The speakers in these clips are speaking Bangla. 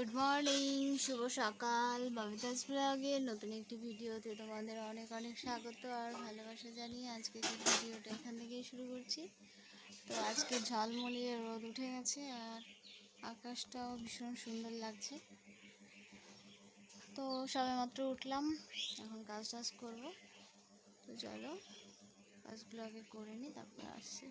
গুড মর্নিং, শুভ সকাল। ববিতাস ব্লগে নতুন একটি ভিডিওতে তোমাদের অনেক অনেক স্বাগত আর ভালোবাসা জানিয়ে আজকে যে ভিডিওটা এখান থেকেই শুরু করছি। তো আজকে ঝলমলিয়ে রোদ উঠে গেছে আর আকাশটাও ভীষণ সুন্দর লাগছে। তো সবে মাত্র উঠলাম, এখন কাজ টাজ করব। তো চলো কাজগুলো আগে করে নিই, তারপরে আসছি।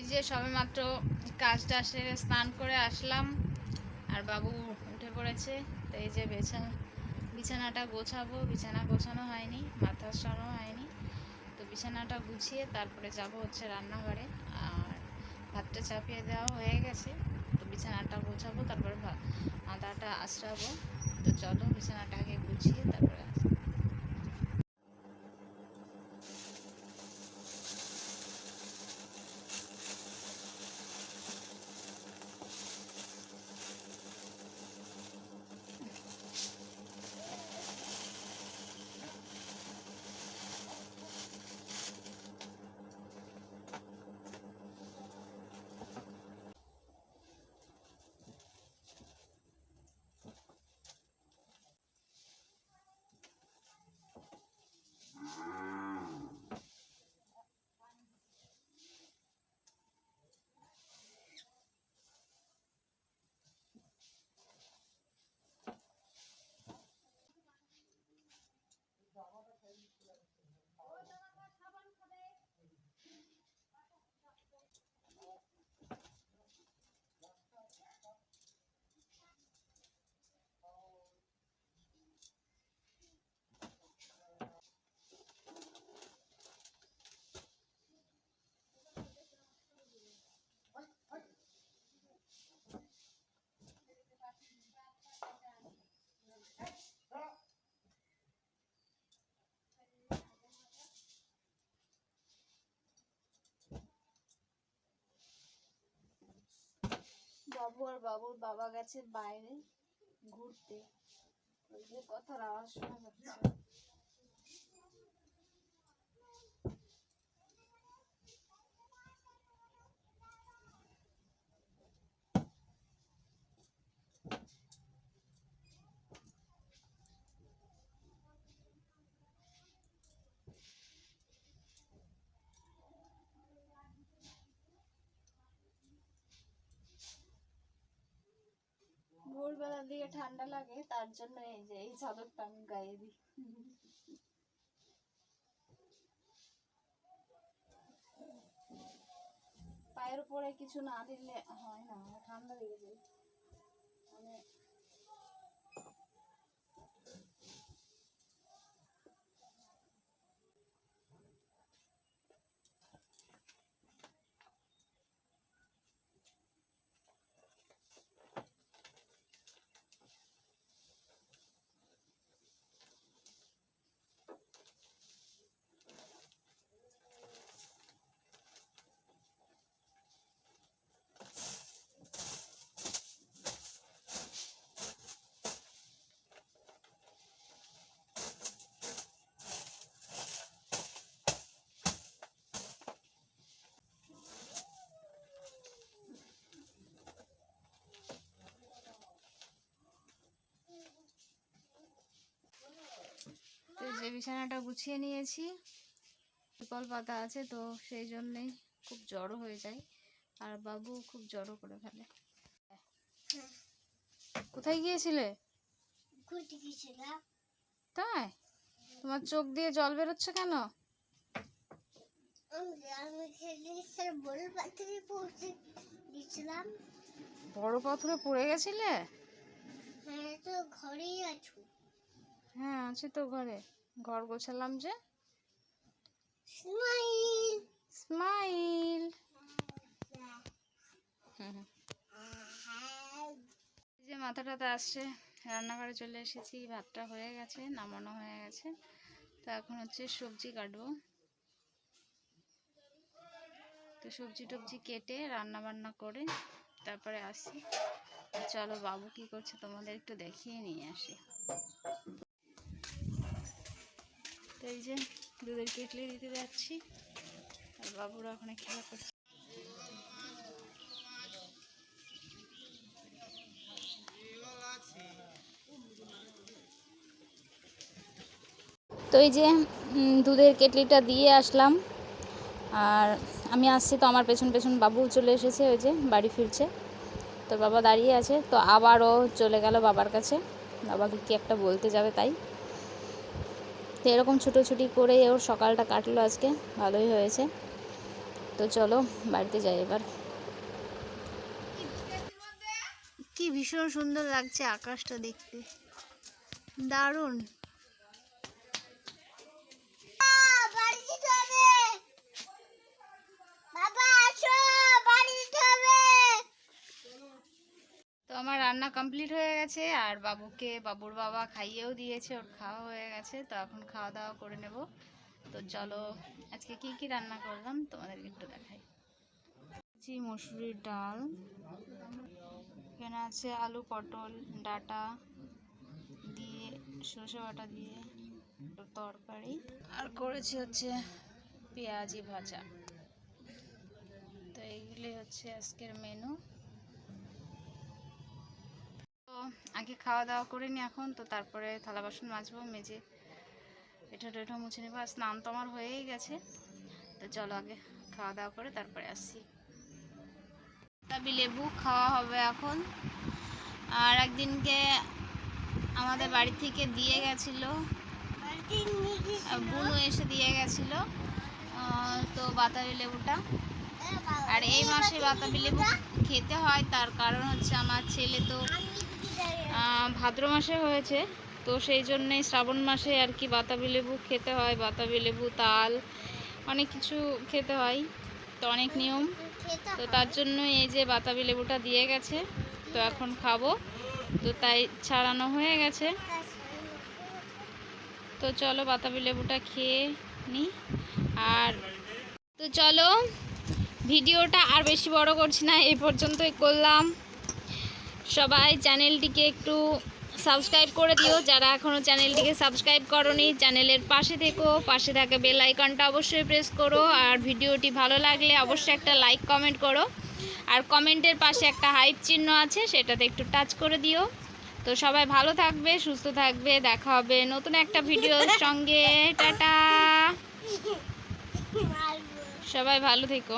এই যে সবে মাত্র কাজটা সেরে স্নান করে আসলাম, আর বাবু উঠে পড়েছে, তো এই যে বিছানা, বিছানাটা গোছাবো, বিছানা গোছানো হয়নি, মাথা সরানো হয়নি, তো বিছানাটা গুছিয়ে তারপরে যাব হচ্ছে রান্নাঘরে, আর ভাতটা চাপিয়ে দেওয়া হয়ে গেছে, তো বিছানাটা গোছাবো, তারপরে আদাটা আশ্রাবো তো চলো বিছানাটাকে গুছিয়ে তারপরে বাবু বাবুর বাবা গেছে বাইরে ঘুরতে। ওই যে কথার আওয়াজ শোনা যাচ্ছে। ভোরবেলার দিয়ে ঠান্ডা লাগে, তার জন্য এই যে এই চাদরটা আমি গায়ে দিই। পায়ের উপরে কিছু না দিলে হয় না, ঠান্ডা বিছানাটা গুছিয়ে নিয়েছি। বিকল পাতা আছে তো সেই জন্যেই খুব জড়ো হয়ে যায় আর বাবু খুব জড়ো করে ফেলে। কোথায় গিয়েছিলে? তাই? তোমার চোখ দিয়ে জল বেরোচ্ছে কেন? বড় পাথরে বড় পড়ে গেছিলে? হ্যাঁ তো ঘরেই আছো। হ্যাঁ আছে তো ঘরে। ঘর গোছালাম যে। স্মাইল স্মাইল যে মাথা টাথা আসছে রান্নাঘরে চলে এসেছি ভাতটা হয়ে গেছে নামানো হয়ে গেছে। তো এখন হচ্ছে সবজি কাটবো। তো সবজি টবজি কেটে রান্না বান্না করে তারপরে আসি। চলো বাবু কি করছে তোমাদের একটু দেখিয়ে নিয়ে আসি। তো এই যে দুধের কেটলি দিতে যাচ্ছি। আর বাবুরা ওখানে খেলা করছে। তো এই যে দুধের কেটলিটা দিয়ে আসলাম। আর আমি আসছি তো আমার পেছন পেছন বাবু চলে এসেছে, ওই যে বাড়ি ফিরছে। তো বাবা দাঁড়িয়ে আছে, তো আবারও চলে গেল বাবার কাছে। বাবাকে কি একটা বলতে যাবে তাই। তো এরকম ছুটোছুটি করে ওর সকালটা কাটলো আজকে। ভালোই হয়েছে। তো চলো, বাড়িতে যাই এবার। কি ভীষণ সুন্দর লাগছে আকাশটা দেখতে। দারুণ আহ, বাড়ি যেতে হবে বাবা আসো বাড়ি যেতে হবে তো আমার রান্না কমপ্লিট হয়ে গেছে, আর বাবুকে বাবুর বাবা খাইয়েও দিয়েছে, ওর খাওয়া হয়ে গেছে, তো এখন খাওয়া দাওয়া করে নেব। তো চলো, আজকে কি কি রান্না করলাম তোমাদেরকে একটু দেখাই। জি মসুরির ডাল, এখানে আছে আলু পটল, ডাটা দিয়ে, সর্ষে বাটা দিয়ে, তরকারি, আর করেছি হচ্ছে পেঁয়াজি ভাজা। তো এইগুলি হচ্ছে আজকের মেনু আগে খাওয়া দাওয়া করে নি এখন, তো তারপরে থালা বাসন মাজবো, মেজে এটা টেঠো মুছে নেব। আর স্নান তো আমার হয়েই গেছে। তো চলো আগে খাওয়া দাওয়া করে তারপরে আসছি। তাবি লেবু খাওয়া হবে এখন। আর একদিনকে আমাদের বাড়ি থেকে দিয়ে গেছিল। বুনু এসে দিয়ে গেছিল তো বাতাবি লেবুটা। আর এই মাসে বাতাবি লেবু খেতে হয়, তার কারণ হচ্ছে আমার ছেলে তো ভাদ্র মাসে হয়েছে। তো সেই জন্যেই শ্রাবণ মাসে আর কি বাতাবি লেবু খেতে হয়, বাতাবি লেবু, তাল, অনেক কিছু খেতে হয়। তো অনেক নিয়ম। তো তার জন্য এই যে বাতাবি লেবুটা দিয়ে গেছে, তো এখন খাব। তো তাই ছাড়ানো হয়ে গেছে। তো চলো বাতাবি লেবুটা খেয়ে নিই আর তো চলো, ভিডিওটা আর বেশি বড় করছি না এই পর্যন্তই করলাম। সবাই চ্যানেলটিকে একটু সাবস্ক্রাইব করে দিও। যারা এখনও চ্যানেলটিকে সাবস্ক্রাইব করনি চ্যানেলের পাশে থেকো। পাশে থাকা বেল আইকনটা অবশ্যই প্রেস করো। আর ভিডিওটি ভালো লাগলে অবশ্যই একটা লাইক কমেন্ট করো। আর কমেন্টের পাশে একটা হাইপ চিহ্ন আছে সেটাতে একটু টাচ করে দিও। তো সবাই ভালো থাকবে সুস্থ থাকবে। দেখা হবে নতুন একটা ভিডিওর সঙ্গে। টাটা। সবাই ভালো থেকো।